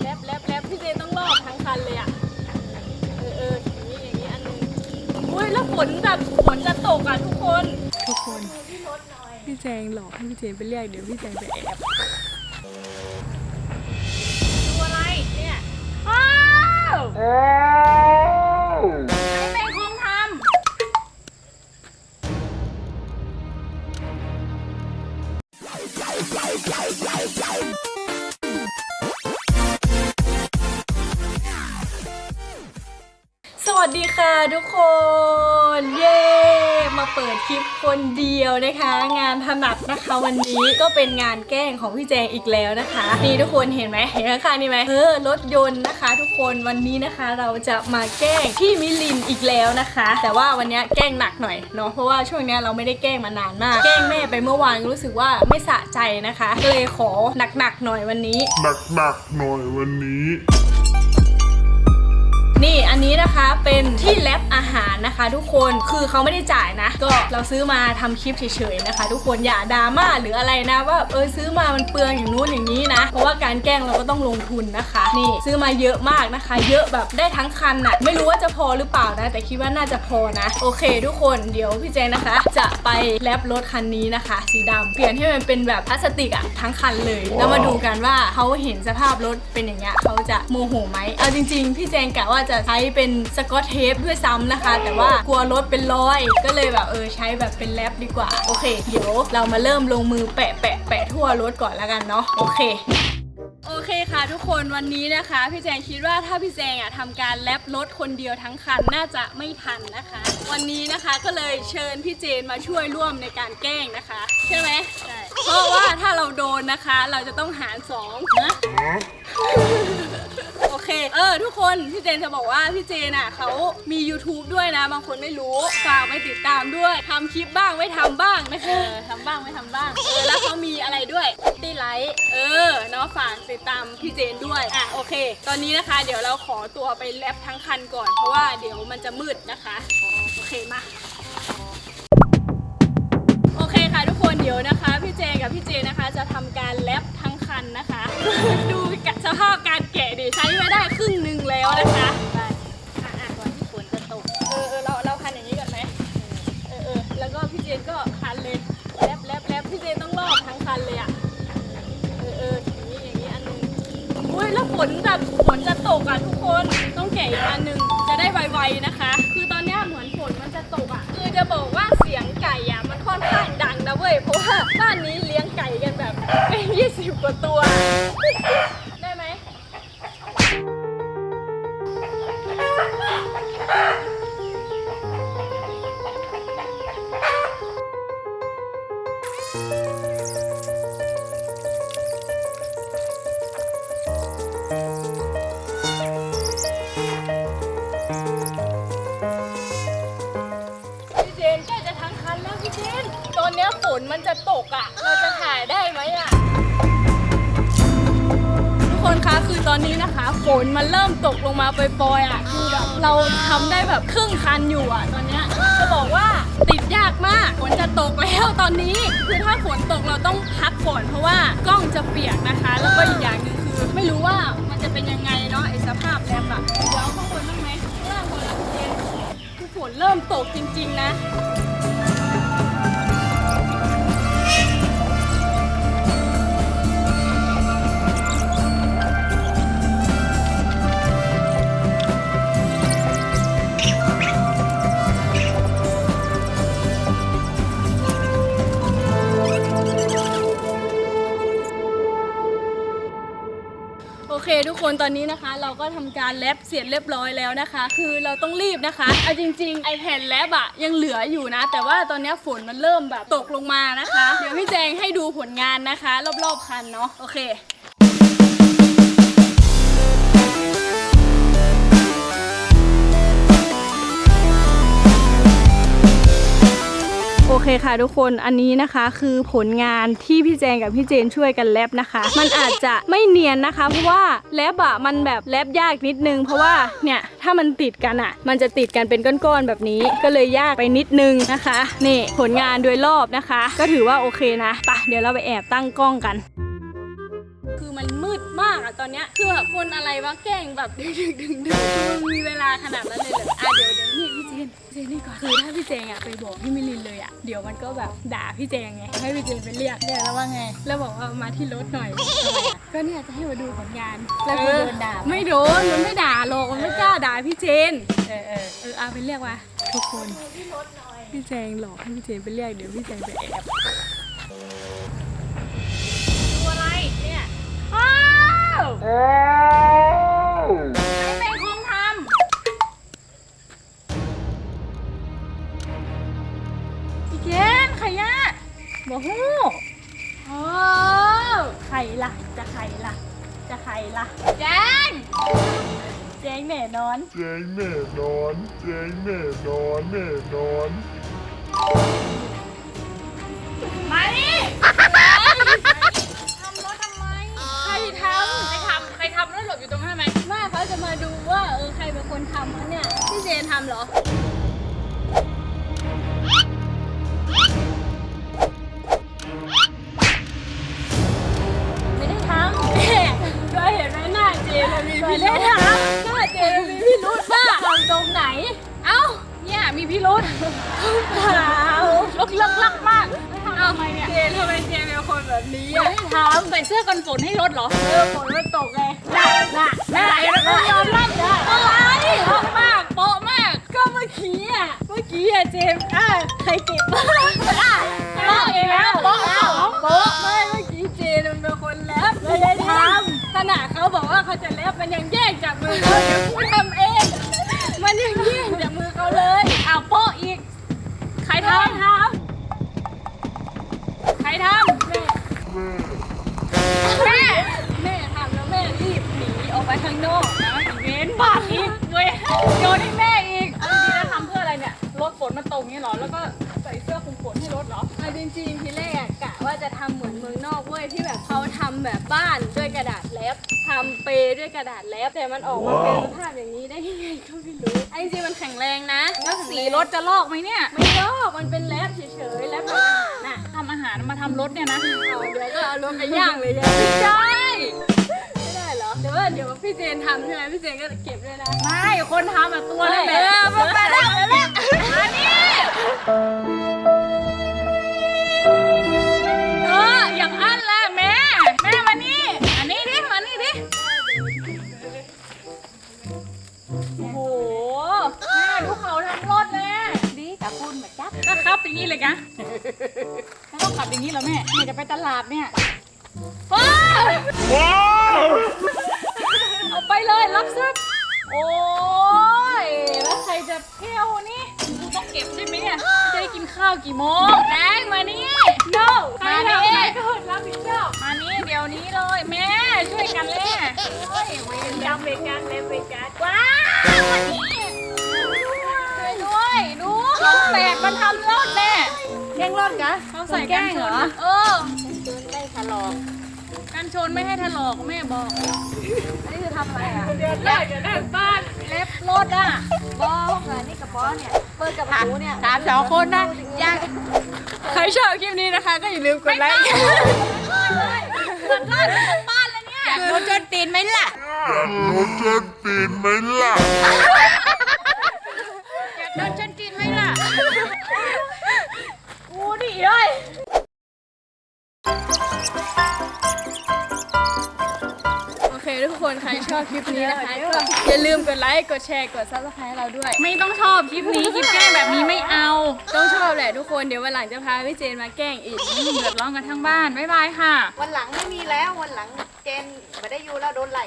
แลบแลบแลบพี่เจต้องรอบทั้งคันเลยอะ เออเอออย่างนี้อย่างนี้อันหนึงอุ้ยแล้วฝนแบบฝนจะตกอะทุกคน ทุกคน พี่แจงหลอกให้พี่เจนไปเรียกเดี๋ยวพี่แจงไปแอบดูอะไรเนี่ย อ้าวไทุกคน เย้ มาเปิดคลิปคนเดียวนะคะ งานถนัดนะคะวันนี้ก็เป็นงานแกล้งของพี่แจงอีกแล้วนะคะ นี่ทุกคนเห็นไหมเห็นข้างๆนี่ไหมเออรถยนต์นะคะ ทุกคนวันนี้นะคะเราจะมาแกล้งพี่มิลินอีกแล้วนะคะ แต่ว่าวันนี้แกล้งหนักหน่อยเนาะเพราะว่าช่วงนี้เราไม่ได้แกล้งมานานมาก แกล้งแม่ไปเมื่อวานรู้สึกว่าไม่สะใจนะคะเลยขอหนักๆหน่อยวันนี้ หนักๆหน่อยวันนี้ นี่อันนี้นะคะเป็นที่แรปอาหารนะคะ ทุกคนคือเขาไม่ได้จ่ายนะ ก็เราซื้อมาทำคลิปเฉยๆนะคะ ทุกคนอย่าดราม่าหรืออะไรนะว่าเออซื้อมามันเปลืองอย่างนู้นอย่างนี้นะ เพราะว่าการแกล้งเราก็ต้องลงทุนนะคะ นี่ซื้อมาเยอะมากนะคะ เยอะแบบได้ทั้งคันน่ะไม่รู้ว่าจะพอหรือเปล่านะ แต่คิดว่าน่าจะพอนะ โอเค ทุกคนเดี๋ยวพี่เจนนะคะ จะไปแรปรถคันนี้นะคะ สีดำเปลี่ยนให้มันเป็นแบบพลาสติกอะทั้งคันเลย แล้วมาดูกันว่าเขาเห็นสภาพรถเป็นอย่างเงี้ยเขาจะโมโหไหมเอาจริง ๆ พี่แจงกะว่าจะใช้เป็นสกอตเทปด้วยซ้ำนะคะ แต่ว่ากลัวรถเป็นรอย ก็เลยแบบเออใช้แบบเป็นแรปดีกว่า โอเค เดี๋ยวเรามาเริ่มลงมือแปะแปะแปะทั่วรถก่อนแล้วกันเนาะโอเคโอเคค่ะ ทุกคนวันนี้นะคะ พี่แจงคิดว่าถ้าพี่แจงอะทำการแลบรถคนเดียวทั้งคันน่าจะไม่ทันนะคะ วันนี้นะคะก็เลยเชิญพี่เจนมาช่วยร่วมในการแกล้งนะคะ ใช่ไหมใช่เพราะว่าถ้าเราโดนนะคะ เราจะต้องหารสองนะ เคเออ ทุกคนพี่เจนจะบอกว่าพี่เจนอะเขามี YouTube ด้วยนะ บางคนไม่รู้ฝากไปติดตามด้วยทำคลิปบ้างไม่ทำบ้างนะคะ เออทำบ้างไม่ทำบ้างเออแล้วเขามีอะไรด้วย ตีไลท์เออเนาะฝากติดตามพี่เจนด้วยอะโอเค ตอนนี้นะคะ เดี๋ยวเราขอตัวไปแลบทั้งคันก่อน เพราะว่าเดี๋ยวมันจะมืดนะคะ โอเคมา โอเคค่ะทุกคนเดี๋ยวนะคะ พี่เจนกับพี่เจนนะคะ จะทำการแลบทั้งคันนะคะ ดูสภาพการแกะ ดิใช้ไม่ได้ครึ่งหนึ่งแล้วนะคะไปอะอะก่อนที่ฝนจะตกเออเออเราเราพันอย่างนี้ก่อนไหมเออเออแล้วก็พี่เจนก็พันเลยแลบแลบแลบพี่เจนต้องรอบทั้งคันเลยอะเออเอออย่างนี้อย่างนี้อันหนึงอุ้ยแล้วฝนแบบฝนจะตกอะทุกคนต้องแกะอีกอันหนึงจะได้ไวๆนะคะ คือตอนเนี้ยเหมือนฝนมันจะตกอะคือจะบอกว่าเสียงไก่อะมันค่อนข้างดังนะเว้ยเพราะว่าบ้านนี้เลี้ยงไก่กันแบบเป็นยี่สิบกว่าตัว มันจะตกอะ เราจะถ่ายได้ไหมอะ ทุกคนคะคือตอนนี้นะคะฝนมันเริ่มตกลงมาปล่อยๆอะคือแบบเราทำได้แบบครึ่งคันอยู่อะตอนเนี้ยจะบอกว่าติดยากมากฝนจะตกแล้วตอนนี้คือถ้าฝนตกเราต้องพักก่อนเพราะว่ากล้องจะเปียกนะคะ แล้วก็อีกอย่างหนึ่งคือ ไม่รู้ว่ามันจะเป็นยังไงเนาะไอสภาพแลบอะเดี๋ยวข้างบนบ้างไหมข้างล่างก่อนละพี่เจนคือฝนเริ่มตกจริง ๆ นะ ทุกคนตอนนี้นะคะ เราก็ทำการแลบเสร็จเรียบร้อยแล้วนะคะ คือเราต้องรีบนะคะเอาจริงๆไอแผ่นแลบอะยังเหลืออยู่นะ แต่ว่าตอนนี้ฝนมันเริ่มแบบตกลงมานะคะ เดี๋ยวพี่แจงให้ดูผลงานนะคะ รอบๆคันเนาะโอเค โอเคค่ะทุกคนอันนี้นะคะคือผลงานที่พี่แจงกับพี่เจนช่วยกันแลบนะคะ มันอาจจะไม่เนียนนะคะ เพราะว่าแลบอะมันแบบแลบยากนิดนึง เพราะว่าเนี่ยถ้ามันติดกันอะมันจะติดกันเป็นก้อนๆแบบนี้ก็เลยยากไปนิดนึงนะคะนี่ผลงานโดยรอบนะคะ ก็ถือว่าโอเคนะปะเดี๋ยวเราไปแอบตั้งกล้องกันคือมันมืดมากอะตอนเนี้ยคือแบบคนอะไรวะแกล้งแบบดึกดึกดึกดึกมีเวลาขนาดนั้นเลยเหรออะเดี๋ยว พี่เจนพี่เจนนี่ก่อนคือถ้าพี่เจงอะไปบอกพี่มิลินเลยอะเดี๋ยวมันก็แบบด่าพี่เจงไงให้พี่เจนไปเรียกเรียกแล้วว่าไง แล้วบอกว่ามาที่รถหน่อยก็เนี่ยจะให้มาดูผลงานแล้วกูโดนด่าไหมไม่โดนมันไม่ด่าหรอกมันไม่กล้าด่าพี่เจน เออเออเออเอาไปเรียกว่าทุกคนพี่แจงหลอกให้พี่เจนไปเรียกเดี๋ยวพี่แจงไปแอบดูอะไรเนี่ยอ้าว เจ๊งแน่นอนเจ๊งแน่นอนแน่นอนมาดิทำรถทำไม ใครทำ ใครทำ ใครทำแล้วหลบอยู่ตรงนั้นทำไมไม่เขาจะมาดูว่าเออใครเป็นคนทำวะเนี่ย พี่เจนทำเหรอ เปล่าลกลักลักมากเอ้าเจนทำไมเจนเป็นคนแบบนี้อะไม่ได้ทำใส่เสื้อกันฝนให้รถเหรอเออฝนมันตกไงน่ะน่ะน่ะเรายอมรับได้อะไรโป๊ะมากโป๊ะมาก ก็เมื่อกี้อะเมื่อกี้อะเจมส์อะใครเก็บบ้างอะโป๊ะอีกแล้วโป๊ะสองโป๊ะไม่เมื่อกี้เจนมันเป็นคนแรปไม่ได้ทำขนาดเขาบอกว่าเขาจะแรปมันยังแย่งจากมือเขาเดี๋ยวกูทำเอง บาปอีกเว้ยโยนให้แม่อีกเอาจริงๆแล้วทำเพื่ออะไรเนี่ยรถฝนมันตกงี้เหรอ แล้วก็ใส่เสื้อคลุมฝนให้รถเหรอ เอาจริงๆทีแรกอะกะว่าจะทำเหมือนเมืองนอกเว้ยที่แบบเขาทำแบบบ้านด้วยกระดาษแลบทำเปรย์ด้วยกระดาษแลบแต่มันออกมาเป็นสภาพอย่างนี้ได้ยังไงก็ไม่รู้ไอ้จริงๆมันแข็งแรงนะแล้วสีรถจะลอกไหมเนี่ย ไม่ลอกมันเป็นแลบเฉยๆแลบแบบอาหารน่ะทำอาหารมาทำรถเนี่ยนะ เอาเดี๋ยวก็เอารถไปย่างเลยยังไม่ได้ไม่ได้เห รอเดี๋ยวว่าเดี๋ยวพี่เจนทำใช่ไหมพี่เจนก็เก็บด้วยนะไม่คนทำอะตัวนั่นแหละเออมาไปแล้วมานี่เอออย่างอันแหละแม่แม่มานี่อันนี้ดิมานี่ดิโอ้โหแม่ดูเขาทำรถเลยดีกับคุณเหมือนจับก็ขับอย่างนี้เลยกะไม่ต้องขับอย่างนี้แล้วแม่แม่จะไปตลาดเนี่ยว้าวว้าวเอา ไปเลยรับทรัพย์โอ้ยแล้วใครจะเที่ยวนี่กูต้องเก็บใช่ไหมเนี่ยจะได้กินข้าวกี่โมงแดงมานี่ no มานี่รับผิดชอบมานี่เดี๋ยวนี้เลยแม่ช่วยกันเลยเฮ้ยเวรกรรมเวรกรรมเวรกรรมว้าวมานี่ช่วยด้วยดูของแปลกมันทำรถแน่แกล้งรอดกะเขาใส่แกกัล้นงชเหรนอเออจนได้ถลอก กันชนไม่ให้ถลอกแม่บอก อันนี้คือทำอะไรอะเดือนแรกจะได้บ้านเล็บรถอะบอสค่ะนี่กับบอสเนี่ย เปิดกับประตูเนี่ยถามสองคนนะอยากใครชอบคลิปนี้นะคะ ก็อย่าลืมกดไลค์เกิดรอดทั้งบ้านแล้วเนี่ยโดนจนตีนไหมล่ะรถจะตีนไหมล่ะโดนจนตีนไหมล่ะกูดิเลย เคทุกคนใครชอบคลิปนี้นะคะก็อย่าลืมกดไลค์กดแชร์กดซับสไครต์เราด้วย ไม่ต้องชอบคลิปนี้คลิปแกล้งแบบนี้ไม่เอา ต้องชอบแหละทุกคนเดี๋ยววันหลังจะพาพี่เจนมาแกล้งอีกอืมเดือดร้อนกันทั้งบ้านบ๊ายบายค่ะ วันหลังไม่มีแล้ววันหลังเจนไม่ได้อยู่แล้วโดนไหล